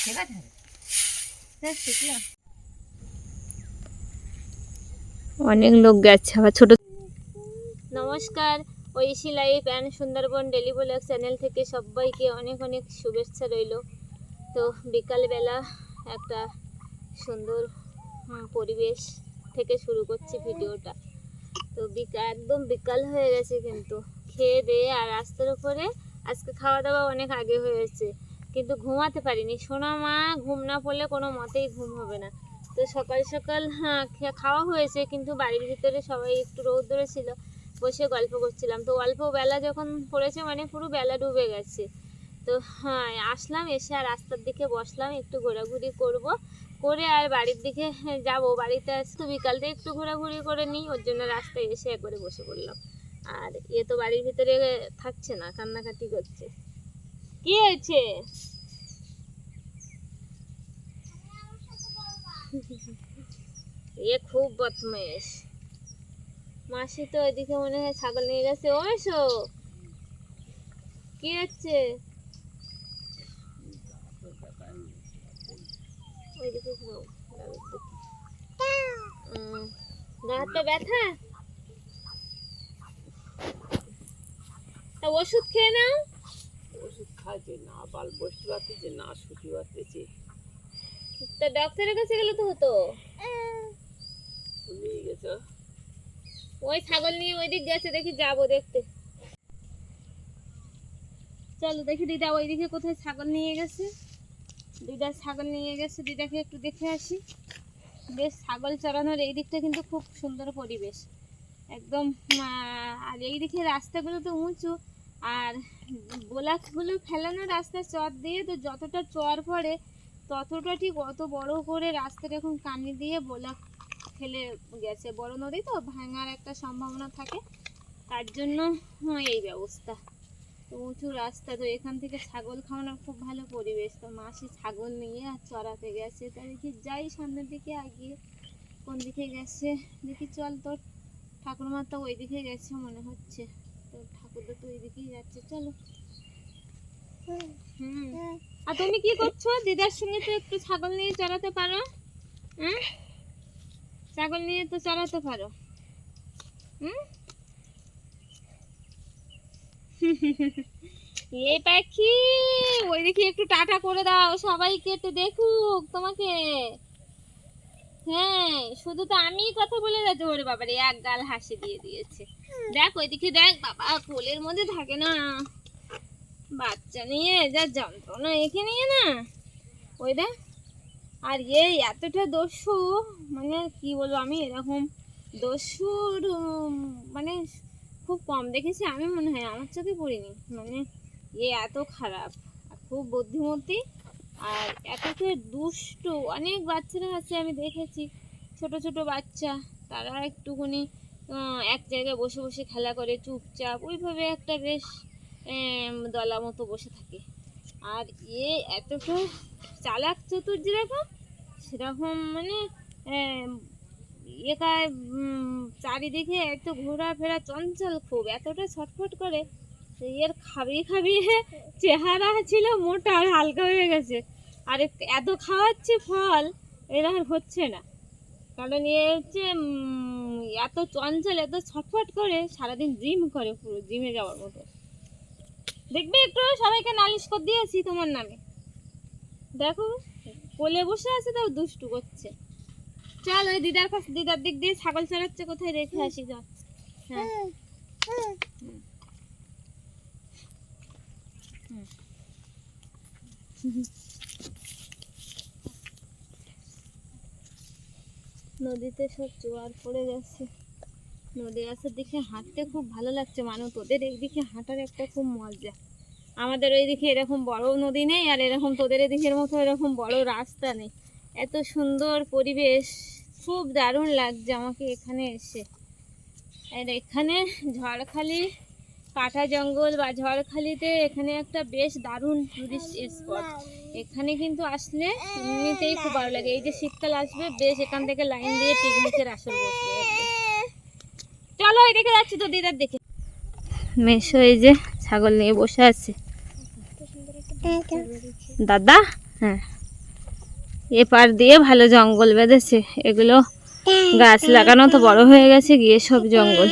ঠিক আছে অনেক লোক গেছে আবার ছোট নমস্কার Oishi life and Sundarban daily vlog channel থেকে সবাইকে অনেক অনেক শুভেচ্ছা রইল। তো বিকালবেলা একটা সুন্দর পরিবেশ থেকে শুরু করছি ভিডিওটা। তো বিকা একদম বিকাল হয়ে গেছে কিন্তু। খেয়ে দিয়ে আর রাস্তার উপরে আজকে খাওয়া দাওয়া অনেক আগে হয়েছে। কিন্তু ঘুমাতে পারিনি। সোনা মা ঘুম না পড়লে কোনো মতেই ঘুম হবে না। তো সকাল সকাল হ্যাঁ খাওয়া হয়েছে, কিন্তু বাড়ির ভিতরে সবাই একটু রৌদ্রে ছিল বসে গল্প করছিলাম। তো অল্প বেলা যখন পড়েছে মানে পুরো বেলা ডুবে গেছে। তো হ্যাঁ আসলাম, এসে আর রাস্তার দিকে বসলাম, একটু ঘোরাঘুরি করব। করে আর বাড়ির দিকে যাব। বাড়িতে আসতে বিকালটা একটু ঘোরাঘুরি করে নিই, ওর জন্য রাস্তায় এসে একবারে বসে পড়লাম। আর এ তো বাড়ির ভিতরে থাকছে না, কান্নাকাটি করছে। কি হয়েছে? এ খুব বদমাইশ। মাসি তো এদিকে মনে হয় ছাগল নিয়ে গেছে। ও এসো। কি হচ্ছে? হাত ব্যথা? ওষুধ খেয়ে নাও। ওষুধ খাইছে না বাল বসতে পারতেছে না শুতে পারতেছে তা ডক্টরের কাছে গেলে তো হতো। নিয়ে গেছে। ওই ছাগল নিয়ে ওই দিক গেছে দেখি যাব দেখতে। চলো দেখি দিদা ওইদিকে কোথায় ছাগল নিয়ে গেছে। দিদা ছাগল নিয়ে গেছে দিদাকে একটু দেখে আসি। বেশ ছাগল চড়ানোর এই দিকটা কিন্তু খুব সুন্দর পরিবেশ। একদম আর এই দিকে রাস্তাগুলো তো উঁচু। আর বোলাকগুলো ফেলানো রাস্তা চর দিয়ে তো যতটা চর পড়ে, ততটা ঠিক অত বড় করে রাস্তাটা এখন কানি দিয়ে বোলাক ফেলে গেছে। বড় নদী তো, ভাঙার একটা সম্ভাবনা থাকে। তার জন্য এই ব্যবস্থা। তো উঁচু রাস্তা, তো এখান থেকে ছাগল খাওয়ানোর খুব ভালো পরিবেশ। তো মাসি ছাগল নিয়ে আর চড়াতে গেছে। তা দেখি যাই সামনের দিকে আগিয়ে। কোন দিকে গেছে? দেখি চল তোর ঠাকুরমা তো ওই দিকে গেছে মনে হচ্ছে। ঠাকুরদা তো ওই দিকেই যাচ্ছে চলো। হুম। আর তুমি কি করছ? দিদার সঙ্গে তো একটু ছাগল নিয়ে চড়াতে পারো। হ্যাঁ ছাগল নিয়ে তো চড়াতে পারো। হুম? এ পাখি ওই দেখি একটু টাটা করে দাও সবাইকে একটু দেখুক তোমাকে। হ্যাঁ শুধু তো আমি কথা বলে যাচ্ছি ওরে বাবারে, এক গাল হাসি দিয়ে দিয়েছে। দেখ, ওইদিকে দেখ, বাবা, কোলের মধ্যে থাকে না। বাচ্চা নিয়ে যা যন্ত্রণা একে নিয়ে না। ওই দেখ, আর এই এতটা দস্যু মানে কি বলব আমি, এরকম দস্যুর মানে খুব কম দেখেছি, আমি মনে হয়, আমার চোখে পড়িনি। মানে এ এত খারাপ খুব বুদ্ধিমতী। আর এতটা দুষ্টু, অনেক বাচ্চারা আছে আমি দেখেছি, ছোট ছোট বাচ্চা, তারা একটুখানি এক জায়গায় বসে বসে খেলা করে, চুপচাপ, ওইভাবে একটা বেশ দলা মতো বসে থাকে। আর এ এতটা চালাক চতুর যেরকম, সেরকম মানে একায় চারিদিকে এত ঘোরাফেরা চঞ্চল খুব, এতটা ছটফট করে এর খাবি খাবিয়ে চেহারা ছিল মোটা আর হালকা হয়ে গেছে। আর এত খাওয়াচ্ছে ফল, এরা আর হচ্ছে না। কারণ এ হচ্ছে এত চঞ্চল, এত ছটফট করে সারাদিন জিম করে পুরো, জিমে যাওয়ার মতো। দেখবে একটু, সবাইকে নালিশ করে দিয়েছি তোমার নামে। দেখো, কোলে বসে আছে তাও দুষ্টু করছে। চল ওই দিদার কাছে দিদার দিক দিয়ে ছাগল চড়াচ্ছে, কোথায় রেখে আসি যা হ্যাঁ। হুম। নদীতে সব জোয়ার পড়ে গেছে। নদী আসের দিকে হাঁটতে খুব ভালো লাগছে মানুষ তোদের এইদিকে হাঁটার একটা খুব মজা। আমাদের ওইদিকে এরকম বড় নদী নেই আর এরকম তোদের এদিকের মতো এরকম বড় রাস্তা নেই। এত সুন্দর পরিবেশ, খুব দারুণ লাগছে আমাকে এখানে এসে। আর এখানে ঝড়খালি কাটা জঙ্গল বা ঝড়খালিতে এখানে একটা বেশ দারুণ টুরিস্ট স্পট এখানে কিন্তু আসলে এমনিতেই খুব ভালো লাগে। এই যে শীতকাল আসবে, বেশ এখান থেকে লাইন দিয়ে পিকনিকের আসর বসবে। চলো এদিকে যাচ্ছি তো, দিদার দেখে। মেশো এই যে ছাগল নিয়ে বসে আছে। দাদা? হ্যাঁ। এপার দিয়ে ভালো জঙ্গল বেঁধেছে। এগুলো গাছ লাগানো তো বড় হয়ে গেছে, গিয়ে সব জঙ্গল।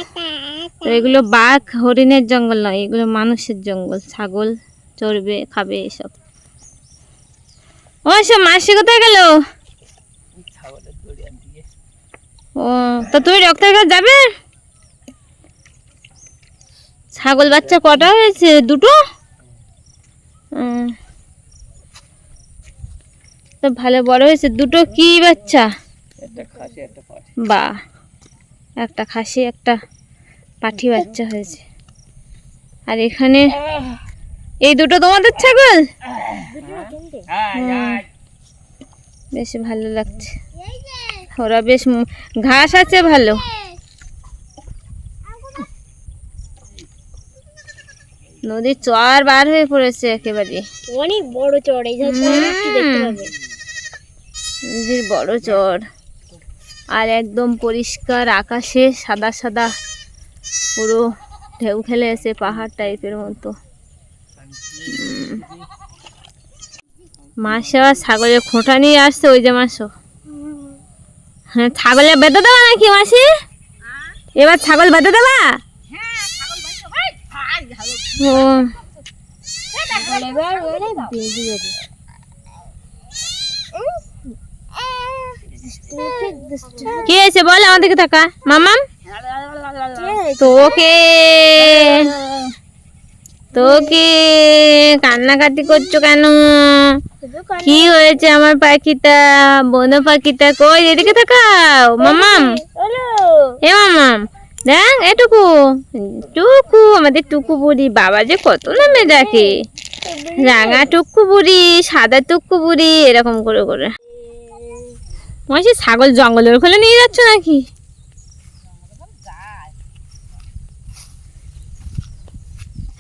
তো এগুলো বাঘ হরিণের জঙ্গল নয় এগুলো মানুষের জঙ্গল। ছাগল চড়বে খাবে এসব। ও সব মাসি কোথায় গেল? ও তো তুমি ডক্টর কাছে যাবে? ছাগল বাচ্চা কটা হয়েছে? দুটো। তো ভালো বড় হয়েছে দুটো কি বাচ্চা? বা একটা খাসি একটা পাঠি বাচ্চা হয়েছে। আর এখানে এই দুটো তোমাদের ছাগল? বেশ ভালো লাগছে। ওরা বেশ ঘাস আছে ভালো। নদীর চর বার হয়ে পড়েছে একেবারে। অনেক বড় এই পাবে। নদীর বড় চর। আর একদম পরিষ্কার আকাশে সাদা সাদা পুরো ঢেউ খেলে এসে পাহাড় টাইপের মতো। মাসে আবার ছাগলের খোঁটা নিয়ে আসছে, ওই যে মাসো। হ্যাঁ ছাগলে বেঁধে দেবা নাকি মাসি? এবার ছাগল বেঁধে দেবা? কি হয়েছে বল, আমার দিকে থাকা মামাম তোকে তোকে কান্নাকাটি করছ কেন? কি হয়েছে আমার পাখিটা? বনো পাখিটা কই? এদিকে তাকাও, মামাম। এ মামাম, দেখ এটুকু টুকু। আমাদের টুকু বুড়ি, বাবা যে কত নামে ডাকে। রাঙা টুকু বুড়ি, সাদা টুকু বুড়ি, এরকম করে করে। মাসি ছাগল জঙ্গলের খোলে নিয়ে যাচ্ছ নাকি?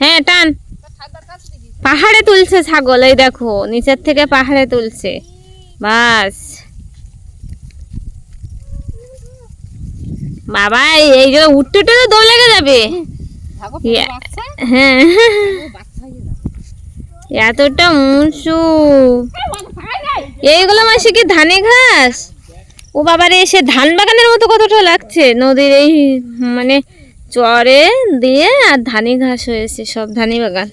হ্যাঁ টান। পাহাড়ে তুলছে ছাগল এই দেখো নিচের থেকে পাহাড়ে তুলছে। বাস। বাবা এই- যে উঠতে উঠতে তো দৌড় লেগে যাবে। হ্যাঁ। এতটা উঁচু এইগুলো মাসে কি ধানে ঘাস? ও বাবারে এসে ধান বাগানের মতো কতটা লাগছে? নদীর এই মানে চরে দিয়ে আর ধানি ঘাস হয়েছে সব ধানি বাগান।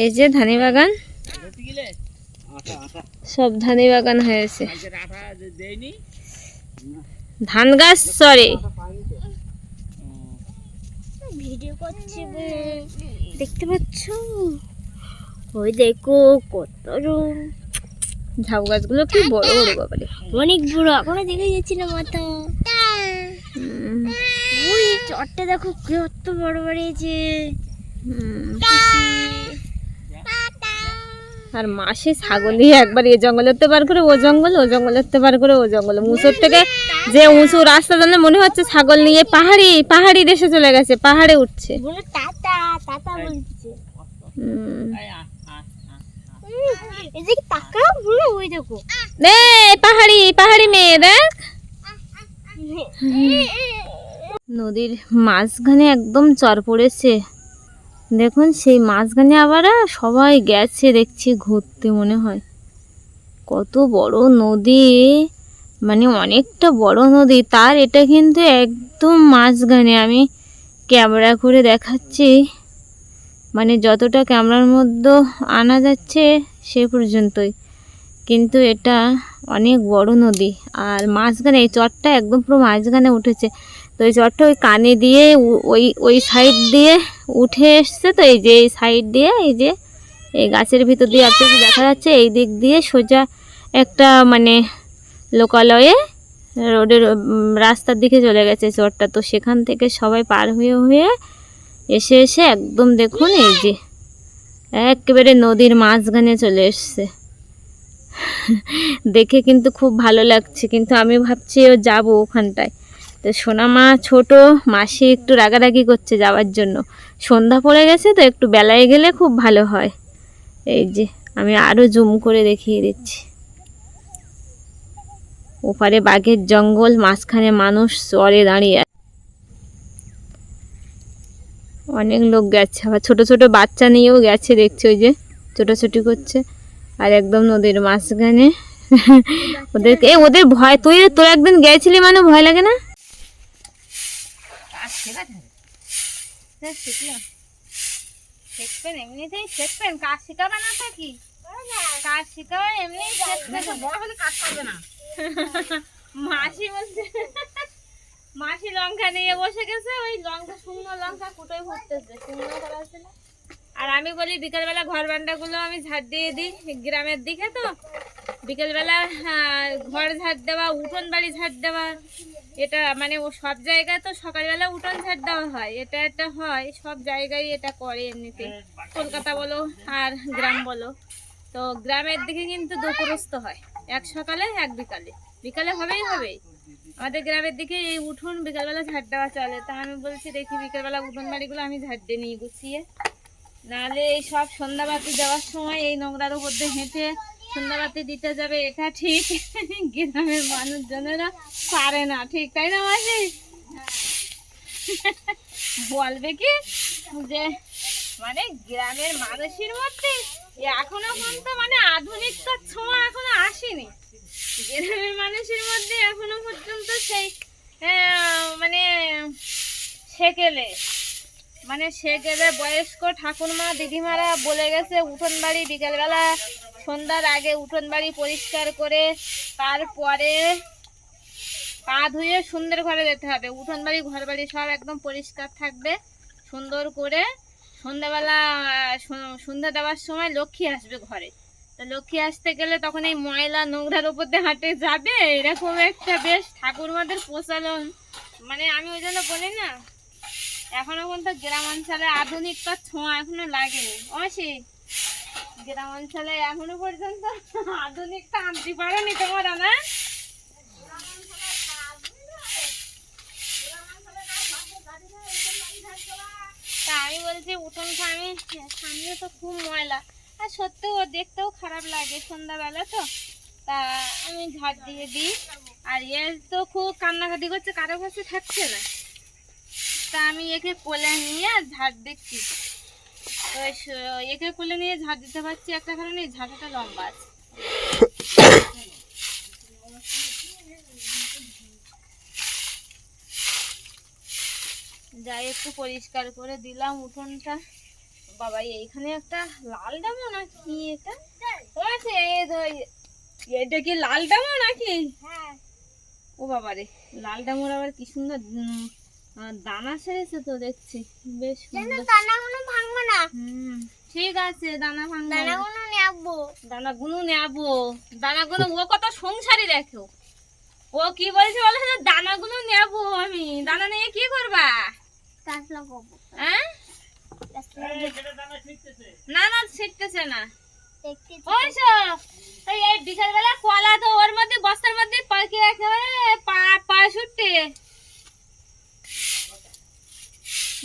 এই যে ধানি বাগান সব ধানি বাগান হয়েছে। ধান গাছ করছে দেখতে পাচ্ছ? ওই দেখো কত রুম ঝাউ গাছগুলো কি বড় বড় বাবারে অনেক বড় এখনও দেখে যাচ্ছি না মাথা। চটটা দেখো কত বড় বাড়িয়েছে হুম। আর মাসে ছাগল নিয়ে একবার এ জঙ্গলেতে পার করে ও জঙ্গল ও জঙ্গলেতে পার করে ও জঙ্গল। মুসুর থেকে যে উঁচু রাস্তা জন্য মনে হচ্ছে ছাগল নিয়ে পাহাড়ি পাহাড়ি দেশে চলে গেছে পাহাড়ে উঠছে। পাহাড়ি পাহাড়ি মেয়ে দেখ। নদীর মাঝখানে একদম চর পড়েছে। দেখুন, সেই মাঝখানে আবার সবাই গেছে দেখছি ঘুরতে মনে হয়। কত বড় নদী মানে অনেকটা বড় নদী, তার এটা কিন্তু একদম মাঝখানে। আমি ক্যামেরা করে দেখাচ্ছি মানে যতটা ক্যামেরার মধ্যে আনা যাচ্ছে সে পর্যন্তই। কিন্তু এটা অনেক বড় নদী, আর মাঝখানে এই চরটা একদম পুরো মাঝখানে উঠেছে। তো এই চরটা ওই কানে দিয়ে ওই ওই সাইড দিয়ে উঠে এসছে। তো এই যে এই সাইড দিয়ে এই যে এই গাছের ভিতর দিয়ে আপনাকে দেখা যাচ্ছে, এই দিক দিয়ে সোজা একটা মানে লোকালয়ে রোডের রাস্তার দিকে চলে গেছে চরটা। তো সেখান থেকে সবাই পার হয়ে হয়ে এসে এসে একদম দেখুন এই যে একেবারে নদীর মাঝখানে চলে এসছে। দেখে কিন্তু খুব ভালো লাগছে। কিন্তু আমি ভাবছি ও যাব ওখানটায়। তো সোনা মা ছোট মাসি একটু রাগারাগি করছে যাওয়ার জন্য। সন্ধ্যা পড়ে গেছে তো একটু বেলায় গেলে খুব ভালো হয়। এই যে আমি আরও জুম করে দেখিয়ে দিচ্ছি। ওপারে বাঘের জঙ্গল মাঝখানে মানুষ চরে দাঁড়িয়ে আছে। অনেক লোক গেছে আবার ছোট ছোট বাচ্চা নিয়েও গেছে দেখছি ওই যে ছোটাছুটি করছে। আর একদম নদীর মাঝখানে। ওদেরকে এ ওদের ভয় তুই তোর একদিন গেছিলি মানে ভয় লাগে না? শিখবেন এমনিতেই শিখবেন কাজ শিখাবে না তো কি? কাজ শিখাবে এমনি শিখবেন বড় হলে কাজ করবে না। মাসি বলছে মাসি লঙ্কা নিয়ে বসে গেছে ওই লঙ্কা শুকনো লঙ্কা কুটোই ভরতেছে শুকনো করা আছে না। আর আমি বলি বিকেলবেলা ঘর বান্ডাগুলো আমি ঝাড় দিয়ে দিই গ্রামের দিকে তো। বিকেলবেলা আহ, ঘর ঝাড় দেওয়া উঠোন বাড়ি ঝাড় দেওয়া। এটা মানে ও সব জায়গায় তো সকালবেলা উঠোন ঝাড় দেওয়া হয়, এটা একটা হয়, সব জায়গায় এটা করে এমনিতে। কলকাতা বলো আর গ্রাম বলো। তো গ্রামের দিকে কিন্তু দুপুরস্ত হয়, এক সকালে, এক বিকালে। বিকালে হবেই হবে। আমাদের গ্রামের দিকে এই উঠোন বিকালবেলা ঝাড় দেওয়া চলে। তা আমি বলছি, দেখি বিকালবেলা উঠোন বাড়িগুলো আমি ঝাড় দিয়ে নিয়ে গুছিয়ে। নাহলে এই সব সন্ধ্যাবাতি যাওয়ার সময় এই নোংরার উপর দিয়ে হেঁটে সন্ধ্যাবাতি দিতে যাবে, এটা ঠিক। গ্রামের মানুষজনেরা পারে না, ঠিক, তাই না মাসি? বলবে কি যে মানে গ্রামের মানুষের মধ্যে এখনও পর্যন্ত মানে আধুনিকতার ছোঁয়া এখনও আসেনি। গ্রামের মানুষের মধ্যে এখনও পর্যন্ত সেই মানে সেকেলে মানে সে গেলে বয়স্ক ঠাকুরমা দিদিমারা বলে গেছে উঠোন বাড়ি বিকেলবেলা, সন্ধ্যার আগে উঠোন বাড়ি পরিষ্কার করে তারপরে পা ধুয়ে সুন্দর ঘরে যেতে হবে। উঠোন বাড়ি ঘর বাড়ি সব একদম পরিষ্কার থাকবে, সুন্দর করে। সন্ধ্যাবেলা সন্ধ্যা দেওয়ার সময় লক্ষ্মী আসবে ঘরে। তো লক্ষ্মী আসতে গেলে তখন এই ময়লা নোংরার উপর দিয়ে হাঁটে যাবে, এরকম একটা বেশ ঠাকুরমাদের প্রচলন। মানে আমি ওই জন্য বলি না এখনও পর্যন্ত গ্রাম অঞ্চলে আধুনিকতার ছোঁয়া এখনও লাগেনি। অবশ্যই গ্রাম অঞ্চলে এখনও পর্যন্ত আধুনিকতা আনতে পারেনি তোমরা না তা আমি বলছি উঠোনটা আমি সামনে তো খুব ময়লা। আর সত্যি ও দেখতেও খারাপ লাগে সন্ধ্যাবেলা তো। তা আমি ঝাড় দিয়ে দিই। আর এ তো খুব কান্নাকাটি করছে, কারও কাছে থাকছে না। তা আমি একে কোলে নিয়ে ঝাড় দিচ্ছি। তো একে কোলে নিয়ে ঝাড় দিতে পারছি একটা কারণে ঝাঁটাটা লম্বা আছে। যাই একটু পরিষ্কার করে দিলাম উঠোনটা। বাবা এইখানে একটা লাল ডামো না কি এটা এটা কি লাল ডামো নাকি? ও বাবা রে লাল ডামোর আবার কি সুন্দর দানা ছেড়েছে তো দেখছি। বেশ দানাগুলো ভাঙবো না। হুম ঠিক আছে দানা ভাঙা দানাগুলো নেব। দানাগুলো নেব। দানাগুলো ও কত সংসারী দেখো ও কি বলছে বলে দানাগুলো নেব আমি। দানা নিয়ে কি করবা? হ্যাঁ? না না শিখতেছে না। এই বিকালবেলা কলা তো ওর মধ্যে বস্তার মধ্যে পাকি একেবারে পা পা ছুটতে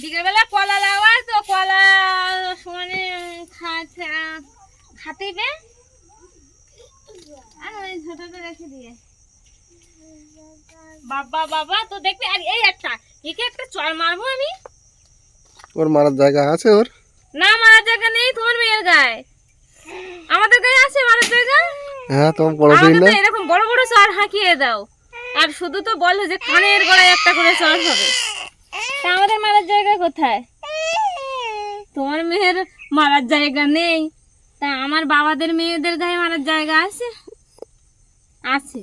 বিকেলবেলা কলা লাগাই তো কলা সমানে খাতে খাতেইবে আর ওই ছোটটা রেখে দিয়ে। বাবা বাবা তো দেখবি আর এই একটা একে একটা চড় মারবো আমি। ওর মারার জায়গা আছে ওর? না মারার জায়গা নেই তোমার মেয়ের গায়ে। আমাদের গায়ে আছে মারার জায়গা? হ্যাঁ তোমার বড় দিন না? এরকম বড় বড় চর হাঁকিয়ে দাও। আর শুধু তো বলো যে কানের গোড়ায় একটা করে চর হবে। তা আমাদের মারার জায়গা কোথায়? তোমার মেয়ের মারার জায়গা নেই। তা আমার বাবাদের মেয়েদের গায়ে মারার জায়গা আছে? আছে।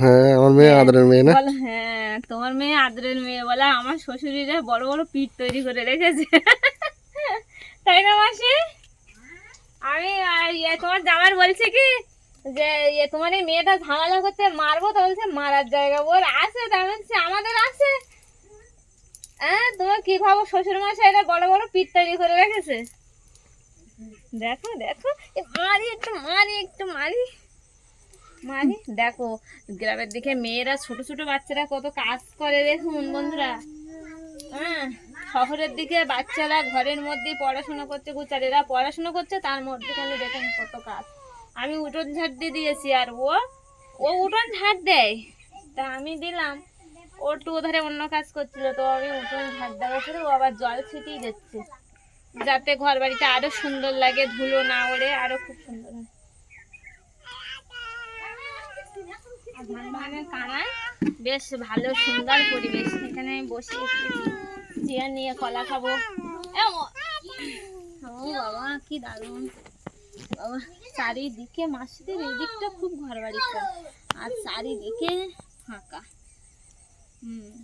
হ্যাঁ আমার মেয়ে আদরের মেয়ে না? হ্যাঁ তোমার মেয়ে আদরের মেয়ে বলে আমার শ্বশুরিরা বড় বড় পিঠ তৈরি করে রেখেছে। তাই না মাসি? আমি ইয়ে তোমার জামার বলছে কি? যে ইয়ে তোমার এই মেয়েটা ঝামেলা করতে মারবো তো বলছে মারার জায়গা ওর আছে তা বলছি আমাদের আছে? হ্যাঁ তোমার কি ভাবো শ্বশুর মশাইরা বড় বড় পিঠ তৈরি করে রেখেছে। দেখো দেখো মারি, একটু মারি একটু মারি। মারি, দেখো, গ্রামের দিকে মেয়েরা, ছোট ছোট বাচ্চারা কত কাজ করে দেখুন বন্ধুরা। হ্যাঁ শহরের দিকে বাচ্চারা ঘরের মধ্যে পড়াশোনা করছে গুচারেরা পড়াশোনা করছে, তার মধ্যেখানে দেখুন কত কাজ। আমি উঠোন ঝাড় দিয়ে দিয়েছি আর ও ও উঠোন ঝাড় দেয়। তা আমি দিলাম। ও একটু ধরে অন্য কাজ করছিল তো আমি উঠোন ঝাড় দেওয়ার পরে ও আবার জল ছিটিয়ে দিচ্ছে। যাতে ঘর বাড়িতে আরও সুন্দর লাগে ধুলো না ওড়ে আরও খুব সুন্দর হয়। ধান কানায় বেশ ভালো সুন্দর পরিবেশ। এখানে বসে চেয়ার নিয়ে কলা খাব। ও- বাবা কি দারুণ। বাবা চারিদিকে মাসিদের এদিকটা খুব ঘর বাড়ি আর চারিদিকে ফাঁকা। হুম।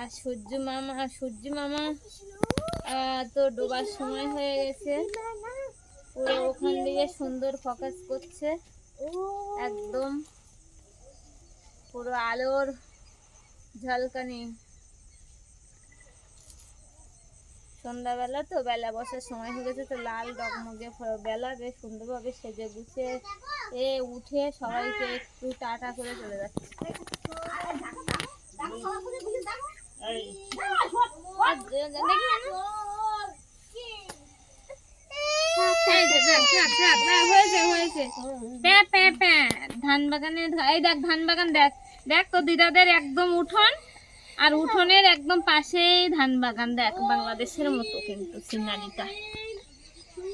আর সূর্য মামা সূর্য মামা তো ডোবার সময় হয়ে গেছে। পুরো ওখান দিয়ে সুন্দর ফোকাস করছে। একদম পুরো আলোর ঝলকানি। সন্ধ্যাবেলা তো বেলা বসার সময় হয়ে গেছে তো লাল ডগমগে বেলা বেশ সুন্দরভাবে সেজে গুছিয়ে এ উঠে সবাইকে একটু টাটা করে চলে যাচ্ছে আর যে- যে- দেখি না। এই যে দেখ, দেখ, দেখ, দেখ, হয়েছে হয়েছে প্যা, প্যা, প্যা। ধান বাগানে এই দেখ ধান বাগান দেখ দেখ তো দিদাদের একদম উঠোন আর উঠোনের একদম পাশেই ধান বাগান দেখ বাংলাদেশের মতো কিন্তু সিনারিটা।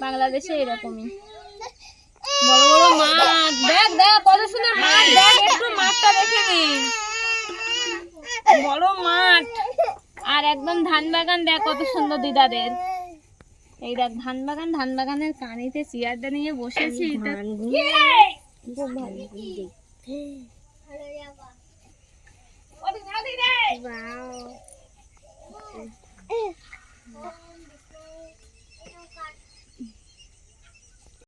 বাংলাদেশে এরকমই। বড় বড় মাঠ দেখ দেখ কত সুন্দর মাঠ দেখ একটু মাঠটা দেখে নে। বড় মাঠ আর একদম ধান বাগান দেখ কত সুন্দর দিদাদের। এই দেখ ধান বাগান ধান বাগানের কানিতে চেয়ারটা নিয়ে বসেছি। খুব ভালো Wow.